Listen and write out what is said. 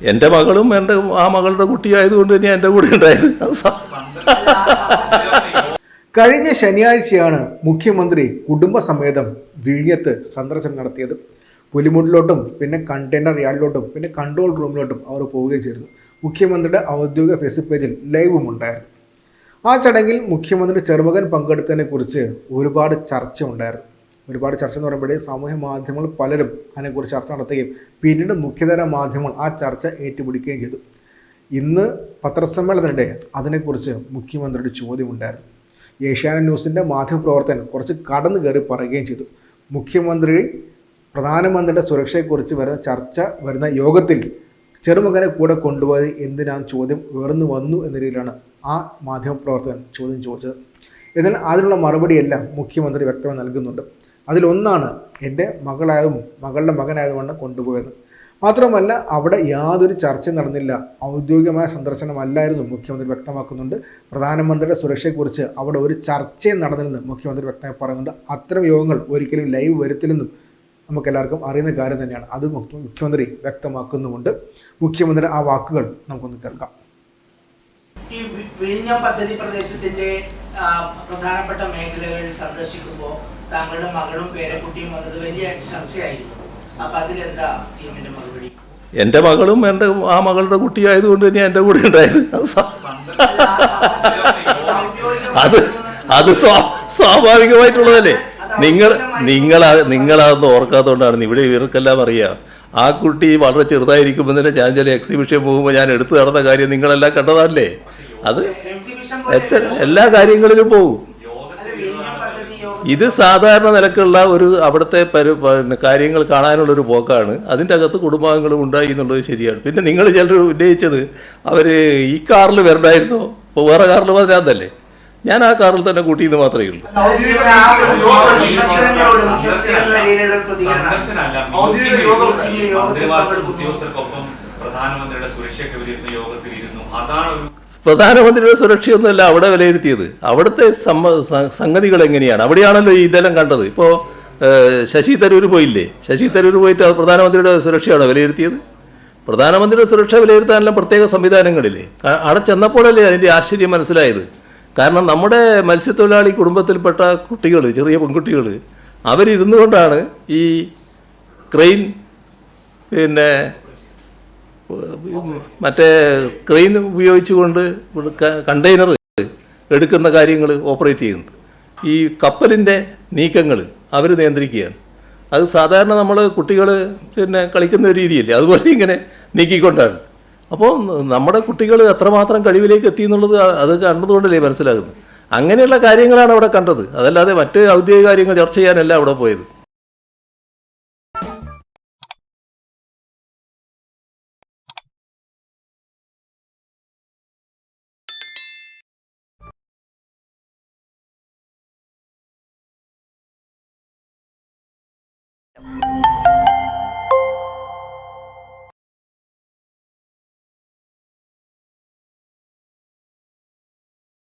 എന്റെ മകളും എന്റെ ആ മകളുടെ കുട്ടിയായതുകൊണ്ട് തന്നെ എന്റെ കൂടെ ഉണ്ടായത്. കഴിഞ്ഞ ശനിയാഴ്ചയാണ് മുഖ്യമന്ത്രി കുടുംബസമേതം വിഴിഞ്ഞത്ത് സന്ദർശനം നടത്തിയത്. പുലിമുട്ടിലോട്ടും പിന്നെ കണ്ടെയ്നർ യാർഡിലോട്ടും പിന്നെ കൺട്രോൾ റൂമിലോട്ടും അവർ പോവുകയും ചെയ്തു മുഖ്യമന്ത്രിയുടെ ഔദ്യോഗിക ഫേസ്ബുക്ക് പേജിൽ ലൈവും ഉണ്ടായിരുന്നു. ആ ചടങ്ങിൽ മുഖ്യമന്ത്രി ചെറുമകൻ പങ്കെടുത്തതിനെ കുറിച്ച് ഒരുപാട് ചർച്ച ഉണ്ടായിരുന്നു ഒരുപാട് ചർച്ച എന്ന് പറയുമ്പോഴേ സാമൂഹ്യ മാധ്യമങ്ങൾ പലരും അതിനെക്കുറിച്ച് ചർച്ച നടത്തുകയും പിന്നീട് മുഖ്യധാര മാധ്യമങ്ങൾ ആ ചർച്ച ഏറ്റുപിടിക്കുകയും ചെയ്തു. ഇന്ന് പത്രസമ്മേളനത്തിനിടെ അതിനെക്കുറിച്ച് മുഖ്യമന്ത്രിയുടെ ചോദ്യമുണ്ടായിരുന്നു. ഏഷ്യാനെറ്റ് ന്യൂസിന്റെ മാധ്യമപ്രവർത്തകൻ കുറച്ച് കടന്നു കയറി പറയുകയും ചെയ്തു. മുഖ്യമന്ത്രി പ്രധാനമന്ത്രിയുടെ സുരക്ഷയെക്കുറിച്ച് വരുന്ന ചർച്ച വരുന്ന യോഗത്തിൽ ചെറുമകനെ കൂടെ കൊണ്ടുപോയത് എന്തിനാണ് ചോദ്യം ഉയർന്നു വന്നു എന്ന രീതിയിലാണ് ആ മാധ്യമപ്രവർത്തകൻ ചോദ്യം ചോദിച്ചത്. എന്നാൽ അതിനുള്ള മറുപടിയെല്ലാം മുഖ്യമന്ത്രി വ്യക്തമായി നൽകുന്നുണ്ട്. അതിലൊന്നാണ് എന്റെ മകളായതും മകളുടെ മകനായതുമാണ് കൊണ്ടുപോയത്. മാത്രമല്ല അവിടെ യാതൊരു ചർച്ചയും നടന്നില്ല. ഔദ്യോഗികമായ സന്ദർശനമല്ലായിരുന്നു മുഖ്യമന്ത്രി വ്യക്തമാക്കുന്നുണ്ട്. പ്രധാനമന്ത്രിയുടെ സുരക്ഷയെക്കുറിച്ച് അവിടെ ഒരു ചർച്ചയും നടന്നില്ലെന്ന് മുഖ്യമന്ത്രി വ്യക്തമായി പറയുന്നുണ്ട്. അത്തരം യോഗങ്ങൾ ഒരിക്കലും ലൈവ് വരുത്തില്ലെന്നും നമുക്ക് എല്ലാവർക്കും അറിയുന്ന കാര്യം തന്നെയാണ്. അത് മുഖ്യമന്ത്രി വ്യക്തമാക്കുന്നുമുണ്ട്. മുഖ്യമന്ത്രി ആ വാക്കുകൾ നമുക്കൊന്ന് കേൾക്കാം. ഈ വിഴിഞ്ഞം പദ്ധതി പ്രദേശത്തിന്റെ പ്രധാനപ്പെട്ട മേഖലകൾ സന്ദർശിക്കുമ്പോൾ താങ്കളുടെ മകളും പേരക്കുട്ടിയും വന്നത് വലിയ ചർച്ചയായിരുന്നു. അപ്പൊ അതിലെന്താ സി എമ്മിന്റെ മറുപടി? എന്റെ മകളും എന്റെ ആ മകളുടെ കുട്ടിയായതുകൊണ്ട് തന്നെ എന്റെ കൂടെ ഉണ്ടായിരുന്നു അത് അത് അത് സ്വാ- സ്വാഭാവികമായിട്ടുള്ളതല്ലേ? നിങ്ങൾ നിങ്ങൾ നിങ്ങളതൊന്നും ഓർക്കാത്തതുകൊണ്ടാണ്. ഇവിടെ ഇവർക്കെല്ലാം അറിയാം. ആ കുട്ടി വളരെ ചെറുതായിരിക്കുമ്പോൾ തന്നെ ഞാൻ ചില എക്സിബിഷൻ പോകുമ്പോൾ ഞാൻ എടുത്തു നടന്ന കാര്യം നിങ്ങളെല്ലാം കണ്ടതല്ലേ അത് എത്ര എല്ലാ കാര്യങ്ങളിലും പോകും. ഇത് സാധാരണ നിലക്കുള്ള ഒരു അവിടുത്തെ പരി പിന്നെ കാര്യങ്ങൾ കാണാനുള്ളൊരു പോക്കാണ്. അതിന്റെ അകത്ത് കുടുംബാംഗങ്ങളും ഉണ്ടായി എന്നുള്ളത് ശരിയാണ്. പിന്നെ നിങ്ങൾ ചിലർ ഉന്നയിച്ചത് അവർ ഈ കാറിൽ വരണ്ടായിരുന്നോ? ഇപ്പോൾ വേറെ കാറിൽ വരാതല്ലേ ഞാൻ ആ കാറിൽ തന്നെ കൂട്ടിയെന്ന് മാത്രമേ ഉള്ളൂ. പ്രധാനമന്ത്രിയുടെ സുരക്ഷയൊക്കെ വിലയിരുത്തുന്ന യോഗത്തിൽ ഇരുന്നു അതാണ് ഒരു പ്രധാനമന്ത്രിയുടെ സുരക്ഷയൊന്നുമല്ല അവിടെ വിലയിരുത്തിയത്. അവിടുത്തെ സംഗതികൾ എങ്ങനെയാണ്? അവിടെയാണല്ലോ ഈ ഇതെല്ലാം കണ്ടത്. ഇപ്പോൾ ശശി തരൂർ പോയില്ലേ? ശശി തരൂർ പോയിട്ട് പ്രധാനമന്ത്രിയുടെ സുരക്ഷയാണോ വിലയിരുത്തിയത്? പ്രധാനമന്ത്രിയുടെ സുരക്ഷ വിലയിരുത്താനെല്ലാം പ്രത്യേക സംവിധാനങ്ങളില്ലേ? അവിടെ ചെന്നപ്പോഴല്ലേ അതിന്റെ ആശ്ചര്യം മനസ്സിലായത്. കാരണം നമ്മുടെ മത്സ്യത്തൊഴിലാളി കുടുംബത്തിൽപ്പെട്ട കുട്ടികൾ ചെറിയ പെൺകുട്ടികൾ അവരിരുന്നുകൊണ്ടാണ് ഈ ക്രെയിൻ പിന്നെ മറ്റേ ക്രെയിൻ ഉപയോഗിച്ചുകൊണ്ട് കണ്ടെയ്നർ എടുക്കുന്ന കാര്യങ്ങൾ ഓപ്പറേറ്റ് ചെയ്യുന്നത്. ഈ കപ്പലിന്റെ നീക്കങ്ങൾ അവർ നിയന്ത്രിക്കുകയാണ്. അത് സാധാരണ നമ്മൾ കുട്ടികൾ പിന്നെ കളിക്കുന്ന ഒരു രീതിയല്ലേ? അതുപോലെ ഇങ്ങനെ നീക്കിക്കൊണ്ടാണ്. അപ്പോൾ നമ്മുടെ കുട്ടികൾ എത്രമാത്രം കഴിവിലേക്ക് എത്തി എന്നുള്ളത് അത് കണ്ടതുകൊണ്ടല്ലേ മനസ്സിലാകുന്നത്. അങ്ങനെയുള്ള കാര്യങ്ങളാണ് അവിടെ കണ്ടത്. അതല്ലാതെ മറ്റ് ഔദ്യോഗിക കാര്യങ്ങൾ ചർച്ച ചെയ്യാനല്ല അവിടെ പോയത്.